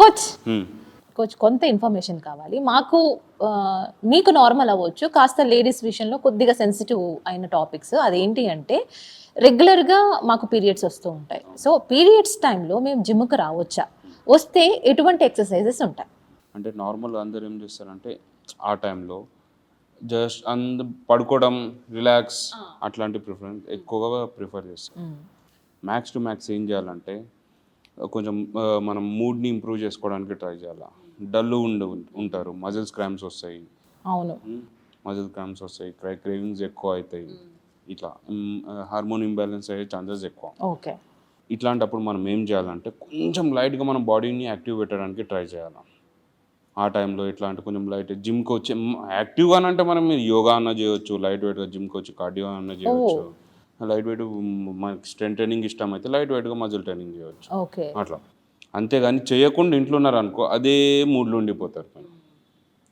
Coach. Coach కొంత information కావాలి. మాకు మీకు నార్మల్ అవ్వచ్చు. కాస్త లేడీస్ విషయంలో కొద్దిగా సెన్సిటివ్ అయిన టాపిక్స్ అదేంటి అంటే రెగ్యులర్గా మాకు పీరియడ్స్ వస్తూ ఉంటాయి. సో పీరియడ్స్ టైంలో మేము జిమ్కి రావచ్చా? వస్తే ఎటువంటి ఎక్సర్సైజెస్ ఉంటాయి? అంటే నార్మల్ అందరు ఏం చేస్తారంటే ఆ టైంలో జస్ట్ అంద పడుకోవడం రిలాక్స్ అట్లాంటి ప్రిఫరెన్స్ ఎక్కువగా ప్రిఫర్ చేస్తాం మ్యాక్స్ టు మ్యాక్స్ ఏం చేయాలంటే కొంచెం మనం మూడ్ని ఇంప్రూవ్ చేసుకోవడానికి ట్రై చేయాలి? డల్ ఉండి ఉంటారు. మజిల్స్ క్రామ్స్ వస్తాయి. అవును. మజిల్ క్రామ్స్ వస్తాయి. క్రై క్రేవింగ్స్ ఎక్కువ అవుతాయి. ఇట్లా హార్మోన్ ఇంబ్యాలెన్స్ అయ్యే ఛాన్సెస్ ఎక్కువ. ఓకే. ఇట్లాంటప్పుడు మనం ఏం చేయాలంటే కొంచెం లైట్గా మన బాడీని యాక్టివ్ పెట్టడానికి ట్రై చేయాలి? ఆ టైంలో ఎట్లా అంటే కొంచెం లైట్ జిమ్కి వచ్చి యాక్టివ్గా అంటే మనం మీరు యోగా అన్న చేయొచ్చు లైట్ వెయిట్గా జిమ్కి వచ్చి కార్డియో అన్న చేయొచ్చు. లైట్ వెయిట్ మనకి స్ట్రెంత్ ట్రైనింగ్ ఇష్టం అయితే లైట్ వెయిట్గా మజిల్ ట్రైనింగ్ చేయొచ్చు. ఓకే. అట్లా. అంతేగాని చేయకుండా ఇంట్లో ఉన్నారు అనుకో అదే మూడ్లో ఉండిపోతారు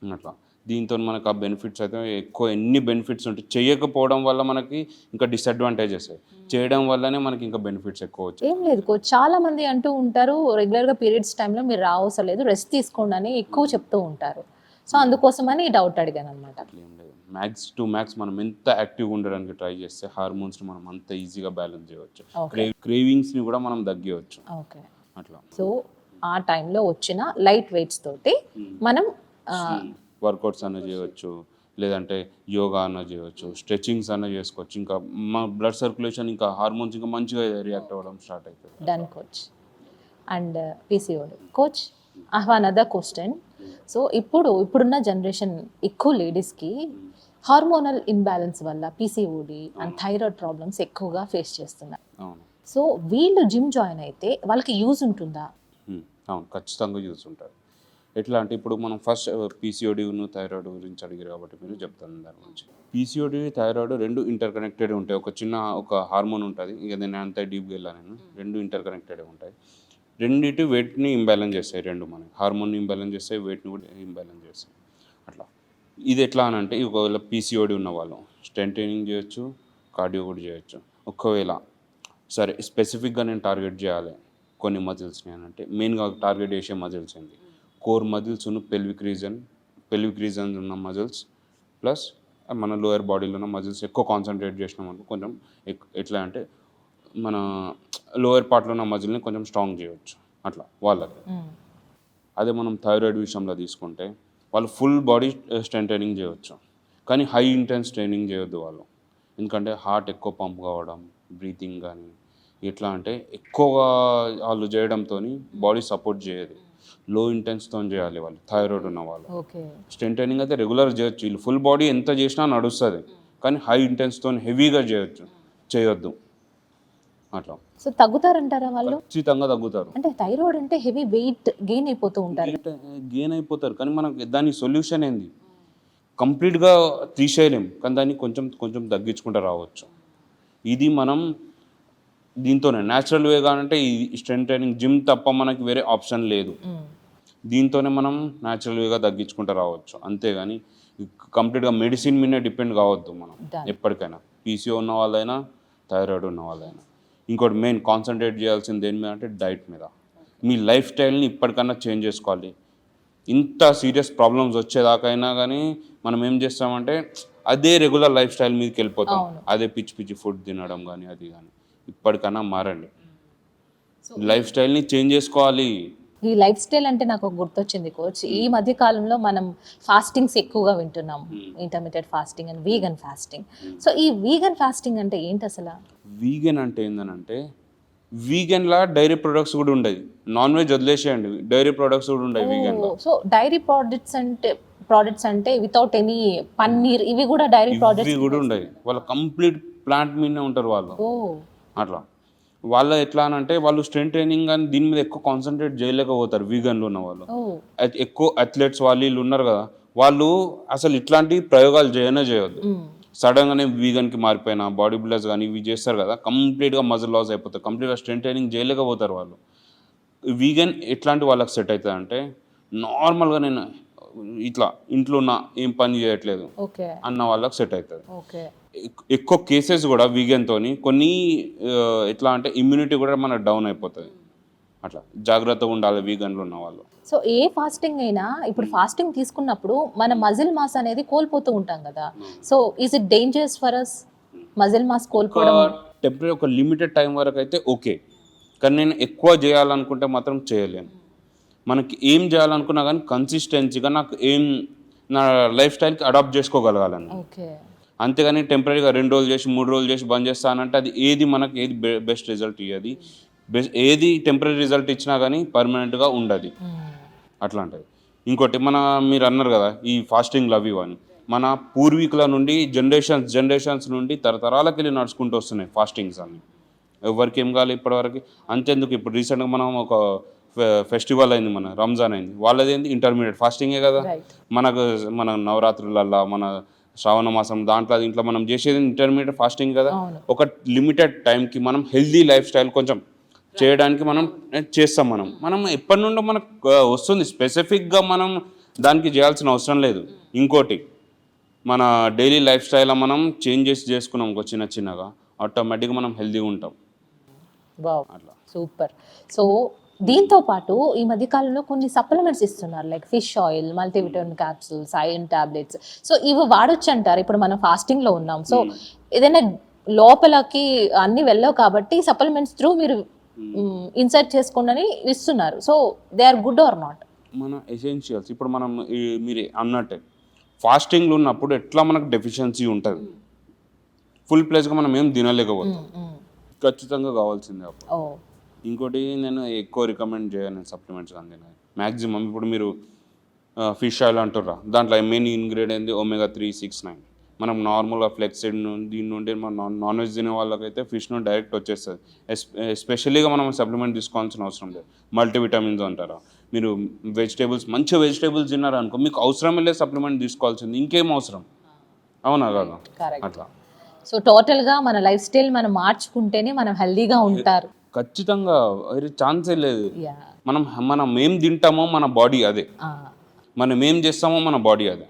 అట్లా. దీంతో మనకు ఆ బెనిఫిట్స్ అయితే ఎక్కువ ఎన్ని బెనిఫిట్స్ ఉంటాయి చేయకపోవడం వల్ల మనకి ఇంకా డిసడ్వాంటేజెస్ చేయడం వల్లనే మనకి ఇంకా బెనిఫిట్స్ ఎక్కువ వచ్చాయి. ఏం లేదు కోచ్ చాలా మంది అంటూ ఉంటారు రెగ్యులర్గా పీరియడ్స్ టైంలో మీరు రావసరం లేదు రెస్ట్ తీసుకోండి అని ఎక్కువ చెప్తూ ఉంటారు. సో అందుకోసమని డౌట్ అడిగాను అనమాట మ్యాక్స్ టు మ్యాక్స్ మనం ఎంత యాక్టివ్గా ఉండడానికి ట్రై చేస్తే హార్మోన్స్ని మనం అంత ఈజీగా బ్యాలెన్స్ చేయవచ్చు. క్రేవింగ్స్ని కూడా మనం తగ్గియవచ్చు. ఓకే అట్లా. సో ఆ టైంలో వచ్చిన లైట్ వెయిట్స్ తోటి మనం ఆ, వర్కౌట్స్ అన్న చేయవచ్చు లేదంటే యోగా అన్న చేయవచ్చు స్ట్రెచింగ్స్ అన్న చేసుకోవచ్చు. ఇంకా మా బ్లడ్ సర్క్యులేషన్ ఇంకా హార్మోన్స్ ఇంకా మంచిగా రియాక్ట్ అవ్వడం స్టార్ట్ అవుతుంది. Done coach and PCOD coach Aahwan other question so ఇప్పుడు ఇప్పుడున్న జనరేషన్ ఎక్కువ లేడీస్కి హార్మోనల్ ఇన్బ్యాలెన్స్ వల్ల పీసీఓడి అండ్ థైరాయిడ్ ప్రాబ్లమ్స్ ఎక్కువగా ఫేస్ చేస్తున్నారు అవును. సో వీళ్ళు జిమ్ జాయిన్ అయితే వాళ్ళకి యూజ్ ఉంటుందా? అవును ఖచ్చితంగా యూస్ ఉంటుంది ఎట్లా అంటే ఇప్పుడు మనం ఫస్ట్ పీసీఓడిను థైరాయిడ్ గురించి అడిగారు కాబట్టి మీరు చెప్తాను దాని గురించి. పీసీఓడి థైరాయిడ్ రెండు ఇంటర్ కనెక్టెడ్ ఉంటాయి. ఒక చిన్న ఒక హార్మోన్ ఉంటుంది. ఇక నేను అంత డీప్గా వెళ్ళాను నేను రెండు ఇంటర్ కనెక్టెడ్ ఉంటాయి. రెండింటి వెయిట్ని ఇంబ్యాలెన్స్ చేస్తాయి రెండు మనకి. హార్మోన్ ఇంబ్యాలెన్స్ చేస్తాయి వెయిట్ని కూడా ఇంబ్యాలెన్స్ చేస్తాయి. అట్లా. ఇది ఎట్లా అని అంటే ఒకవేళ పీసీఓడి ఉన్న వాళ్ళు స్టెంట్ ట్రైనింగ్ చేయొచ్చు కార్డియో కూడా చేయొచ్చు. ఒకవేళ సరే స్పెసిఫిక్గా నేను టార్గెట్ చేయాలి కొన్ని మజిల్స్ని అని అంటే మెయిన్గా టార్గెట్ చేసే మజిల్స్ ఏంటి కోర్ మజిల్స్ ఉన్న పెల్విక్ రీజన్ పెల్విక్ రీజన్ ఉన్న మజిల్స్ ప్లస్ మన లోయర్ బాడీలో ఉన్న మజిల్స్ ఎక్కువ కాన్సన్ట్రేట్ చేసినాం అనుకో కొంచెం ఎక్- ఎట్లా అంటే మన లోయర్ పార్ట్లో ఉన్న మజిల్ని కొంచెం స్ట్రాంగ్ చేయవచ్చు అట్లా వాళ్ళకి అదే మనం థైరాయిడ్ విషయంలో తీసుకుంటే వాళ్ళు ఫుల్ బాడీ స్ట్రెంత్ ట్రైనింగ్ చేయవచ్చు కానీ హై ఇంటెన్స్ ట్రైనింగ్ చేయొద్దు వాళ్ళు. ఎందుకంటే హార్ట్ ఎక్కువ పంప్ కావడం బ్రీతింగ్ కానీ ఎట్లా అంటే ఎక్కువగా వాళ్ళు చేయడంతో బాడీ సపోర్ట్ చేయదు. లో ఇంటెన్స్తో చేయాలి వాళ్ళు థైరాయిడ్ ఉన్న వాళ్ళు. ఓకే. స్ట్రెంత్ ట్రైనింగ్ అయితే రెగ్యులర్ చేయొచ్చు. వీళ్ళు ఫుల్ బాడీ ఎంత చేసినా నడుస్తుంది. కానీ హై ఇంటెన్స్తో హెవీగా చేయొచ్చు చేయొద్దు. అట్లా సో తగ్గుతారంటారా వాళ్ళు? ఖచ్చితంగా తగ్గుతారు. అంటే థైరాయిడ్ అంటే హెవీ వెయిట్ గెయిన్ అయిపోతూ ఉంటారు. గెయిన్ అయిపోతారు. కానీ మనకి దాని సొల్యూషన్ ఏంది? కంప్లీట్గా తీసేయలేం. కానీ దాన్ని కొంచెం కొంచెం తగ్గించుకుంటూ రావచ్చు. ఇది మనం దీంతోనే న్యాచురల్ వే కానంటే ఈ స్ట్రెంత్ ట్రైనింగ్ జిమ్ తప్ప మనకి వేరే ఆప్షన్ లేదు. దీంతోనే మనం న్యాచురల్ వేగా తగ్గించుకుంటూ రావచ్చు. అంతేగాని కంప్లీట్గా మెడిసిన్ మీదే డిపెండ్ కావద్దు మనం. ఎప్పటికైనా. పీసీఓ ఉన్న వాళ్ళైనా థైరాయిడ్ ఉన్న వాళ్ళైనా. ఇంకోటి మెయిన్ కాన్సన్ట్రేట్ చేయాల్సింది దేని మీద అంటే డైట్ మీద. మీ లైఫ్ స్టైల్ని ఇప్పటికన్నా చేంజ్ చేసుకోవాలి. ఇంత సీరియస్ ప్రాబ్లమ్స్ వచ్చేదాకైనా కానీ మనం ఏం చేస్తామంటే అదే రెగ్యులర్ లైఫ్ స్టైల్ మీదకి వెళ్ళిపోతాం. అదే పిచ్చి పిచ్చి ఫుడ్ తినడం కానీ అది కానీ ఇప్పటికన్నా మారండి. లైఫ్ స్టైల్ని చేంజ్ చేసుకోవాలి. ఈ లైఫ్ స్టైల్ అంటే నాకు గుర్తొచ్చింది కోచ్. ఈ మధ్య కాలంలో మనం ఫాస్టింగ్స్ ఎక్కువగా వింటున్నాం. Intermediate fasting and vegan fasting. So ఈ వీగన్ ఫాస్టింగ్ అంటే ఏంటి అసలు? వీగన్ అంటే ఏందనంటే వీగన్లా డైరీ ప్రొడక్ట్స్ కూడా ఉండేది. నాన్ వెజ్ వదిలేసేయండి. డైరీ ప్రొడక్ట్స్ కూడా ఉండవు వీగన్లో సో డైరీ ప్రోడక్ట్స్ అంటే ప్రోడక్ట్స్ అంటే వితౌట్ ఎనీ పన్నీర్ ఇవి కూడా డైరీ ఇవి ప్రోడక్ట్స్ కూడా ఉండవు. వాళ్ళు కంప్లీట్ ప్లాంట్ మీదనే ఉంటారు వాళ్ళు. ఓ. అట్లా. వాళ్ళ ఎట్లా అని అంటే వాళ్ళు స్ట్రెంత్ ట్రైనింగ్ కానీ దీని మీద ఎక్కువ కాన్సన్ట్రేట్ చేయలేకపోతారు వీగన్లో ఉన్న వాళ్ళు. ఎక్కువ అథ్లెట్స్ వాళ్ళు వీళ్ళు ఉన్నారు కదా వాళ్ళు అసలు ఇట్లాంటి ప్రయోగాలు చేయనే చేయొద్దు. సడన్గానే వీగన్కి మారిపోయిన బాడీ బిల్డర్స్ కానీ ఇవి చేస్తారు కదా కంప్లీట్గా మజిల్ లాస్ అయిపోతారు కంప్లీట్గా స్ట్రెంత్ ట్రైనింగ్ చేయలేకపోతారు వాళ్ళు. వీగన్ ఎట్లాంటి వాళ్ళకి సెట్ అవుతుంది అంటే నార్మల్గా నేను ఇట్లా ఇంట్లో ఉన్న ఏం పని చేయట్లేదు. అన్న వాళ్ళకి సెట్ అవుతుంది ఓకే. ఎక్- ఎక్కువ కేసెస్ కూడా వీగన్తో కొన్ని ఎట్లా అంటే ఇమ్యూనిటీ కూడా మన డౌన్ అయిపోతుంది. అట్లా జాగ్రత్తగా ఉండాలి వీగన్లు ఉన్న వాళ్ళు. సో ఏ ఫాస్టింగ్ అయినా ఇప్పుడు ఫాస్టింగ్ తీసుకున్నప్పుడు మన మజిల్ మాస్ అనేది కోల్పోతూ ఉంటాం కదా. So is it dangerous for us muscle mass కోల్పోవడం టెంపరీ ఒక లిమిటెడ్ టైం వరకు అయితే ఓకే. కానీ నేను ఎక్కువ చేయాలనుకుంటే మాత్రం చేయలేను. మనకి ఏం చేయాలనుకున్నా కానీ కన్సిస్టెన్సీగా నాకు ఏం నా లైఫ్ స్టైల్కి అడాప్ట్ చేసుకోగలగాలని. అంతేగాని టెంపరీగా రెండు రోజులు చేసి మూడు రోజులు చేసి బంద్ చేస్తానంటే అది ఏది మనకి ఏది బెస్ట్ రిజల్ట్ ఇవ్వదు బెస్ట్ ఏది టెంపరీ రిజల్ట్ ఇచ్చినా కానీ పర్మనెంట్గా ఉండదు. అట్లాంటిది. ఇంకోటి మన మీరు అన్నారు కదా ఈ ఫాస్టింగ్ లవ్ ఇవని మన పూర్వీకుల నుండి జనరేషన్స్ జనరేషన్స్ నుండి తరతరాలకి వెళ్ళి నడుచుకుంటూ వస్తున్నాయి ఫాస్టింగ్స్ అన్ని. ఎవరికి ఏం కావాలి ఇప్పటివరకు? అంతెందుకు? ఇప్పుడు రీసెంట్గా మనం ఒక ఫెస్టివల్ అయింది మన రంజాన్ అయింది. వాళ్ళది ఏంది? ఇంటర్మీడియట్ ఫాస్టింగే కదా. మనకు మన నవరాత్రులల్లా మన శ్రావణ మాసం దాంట్లో దీంట్లో మనం చేసేది ఇంటర్మీడియట్ ఫాస్టింగ్ కదా. ఒక లిమిటెడ్ టైంకి మనం హెల్దీ లైఫ్ స్టైల్ కొంచెం చేయడానికి మనం చేస్తాం మనం. మనం ఎప్పటి నుండో మనకు వస్తుంది. స్పెసిఫిక్గా మనం దానికి చేయాల్సిన అవసరం లేదు. ఇంకోటి మన డైలీ లైఫ్ స్టైల్ మనం చేంజెస్ చేసుకున్నాం ఒక చిన్న చిన్నగా ఆటోమేటిక్గా మనం హెల్దీగా ఉంటాం. అట్లా. సూపర్. సో దీంతో పాటు ఈ మధ్య కాలంలో కొన్ని సప్లిమెంట్స్ ఇస్తున్నారు like fish oil multivitamin capsules iron tablets so ఇవి వాడొచ్చు అంటారు. ఇప్పుడు మనం ఫాస్టింగ్లో ఉన్నాం. సో ఏదైనా లోపలకి అన్ని వెళ్ళవు కాబట్టి సప్లిమెంట్స్ త్రూ మీరు ఇన్సర్ట్ చేసుకోండి అని ఇస్తున్నారు. So they are good or not మన ఎసెన్షియల్స్ ఇప్పుడు మనం మీరు అన్నట్టే ఫాస్టింగ్లో ఉన్నప్పుడు ఎట్లా మనకు డెఫిషియన్సీ ఉంటుంది? ఫుల్ ప్లేస్గా మనం ఏం తినలేకపోతాం. ఖచ్చితంగా కావాల్సిందే అప్పుడు. ఓ ఇంకోటి నేను ఎక్కువ రికమెండ్ చేయను సప్లిమెంట్స్ కానీ. మ్యాక్సిమం ఇప్పుడు మీరు ఫిష్ ఆయిల్ అంటుర్రా. దాంట్లో main ingredient omega three six nine మనం నార్మల్గా ఫ్లెక్సైడ్ దీని నుండి మనం నాన్ నాన్ వెజ్ తినే వాళ్ళకైతే ఫిష్ నుండి డైరెక్ట్ వచ్చేస్తుంది. ఎస్ ఎస్పెషలీగా మనం సప్లిమెంట్ తీసుకోవాల్సిన అవసరం లేదు. మల్టీవిటమిన్స్ అంటారా. మీరు వెజిటేబుల్స్ మంచి వెజిటేబుల్స్ తిన్నారు అనుకో మీకు అవసరం లేదు సప్లిమెంట్ తీసుకోవాల్సింది. ఇంకేం అవసరం? అవునా కాదా? అట్లా. సో టోటల్గా మన లైఫ్ స్టైల్ మనం మార్చుకుంటేనే మనం హెల్దీగా ఉంటారు. ఖచ్చితంగా వేరే ఛాన్సే లేదు. యా మనం మనం ఏం తింటామో మన బాడీ అదే. మనం ఏం చేస్తామో మన బాడీ అదే.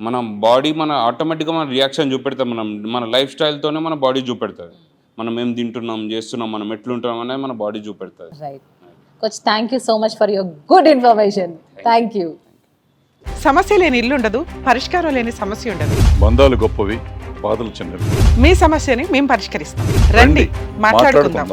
మన బాడీ మన ఆటోమేటిక్గా మన రియాక్షన్ చూపెడతాం. మనం మన లైఫ్ స్టైల్తోనే మన బాడీ చూపెడుతుంది. మనం ఏం తింటున్నాం చేస్తున్నాం మనం ఎట్లుంటున్నాం అనేది మన బాడీ చూపెడుతుంది. Right coach thank you so much for your good information thank you సమస్య లేని ఇల్లు ఉండదు పరిష్కారం లేని సమస్య ఉండదు. బంధాలు గొప్పవి బాధలు చిన్నవి. మీ సమస్యని మేము పరిష్కరిస్తాం. రండి మాట్లాడుకుందాం.